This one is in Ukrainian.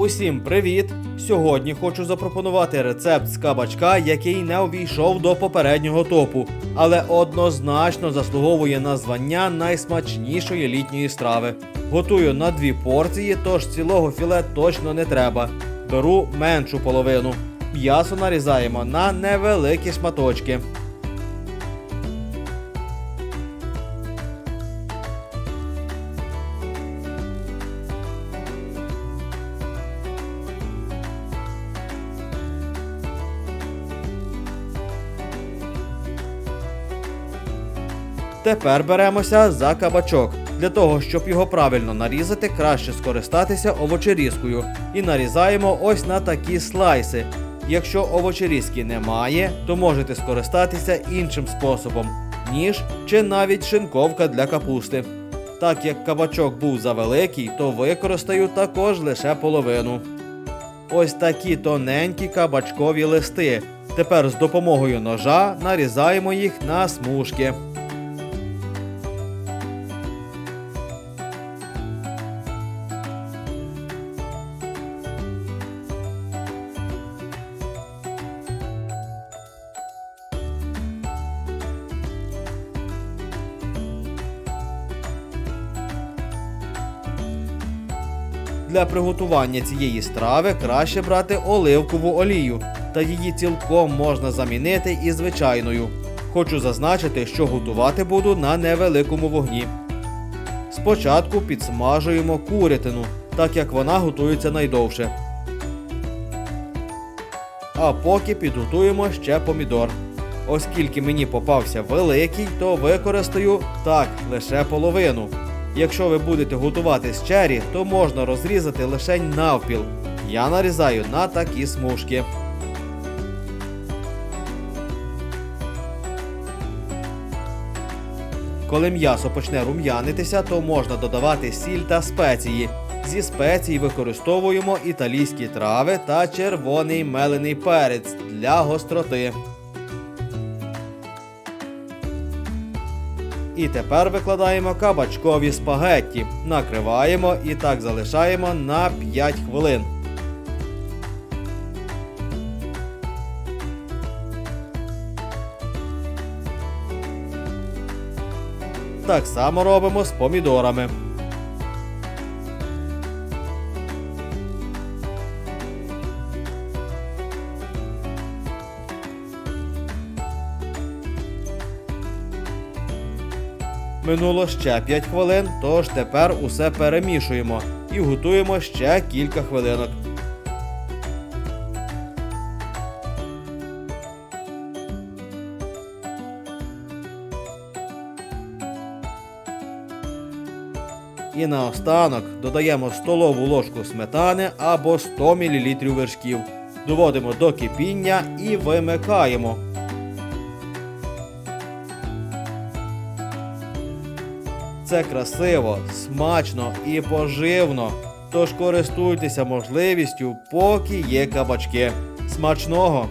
Усім привіт! Сьогодні хочу запропонувати рецепт з кабачка, який не увійшов до попереднього топу, але однозначно заслуговує на звання найсмачнішої літньої страви. Готую на дві порції, тож цілого філе точно не треба. Беру меншу половину. М'ясо нарізаємо на невеликі шматочки. Тепер беремося за кабачок. Для того, щоб його правильно нарізати, краще скористатися овочерізкою. І нарізаємо ось на такі слайси. Якщо овочерізки немає, то можете скористатися іншим способом ніж чи навіть шинковка для капусти. Так як кабачок був завеликий, то використаю також лише половину. Ось такі тоненькі кабачкові листи. Тепер з допомогою ножа нарізаємо їх на смужки. Для приготування цієї страви краще брати оливкову олію, та її цілком можна замінити і звичайною. Хочу зазначити, що готувати буду на невеликому вогні. Спочатку підсмажуємо курятину, так як вона готується найдовше. А поки підготуємо ще помідор. Оскільки мені попався великий, то використаю так лише половину. Якщо ви будете готувати з чері, то можна розрізати лише навпіл. Я нарізаю на такі смужки. Коли м'ясо почне рум'янитися, то можна додавати сіль та спеції. Зі спецій використовуємо італійські трави та червоний мелений перець для гостроти. І тепер викладаємо кабачкові спагетті, накриваємо і так залишаємо на 5 хвилин. Так само робимо з помідорами. Минуло ще 5 хвилин, тож тепер усе перемішуємо і готуємо ще кілька хвилинок. І наостанок додаємо столову ложку сметани або 100 мл вершків. Доводимо до кипіння і вимикаємо. Це красиво, смачно і поживно. Тож користуйтеся можливістю, поки є кабачки. Смачного!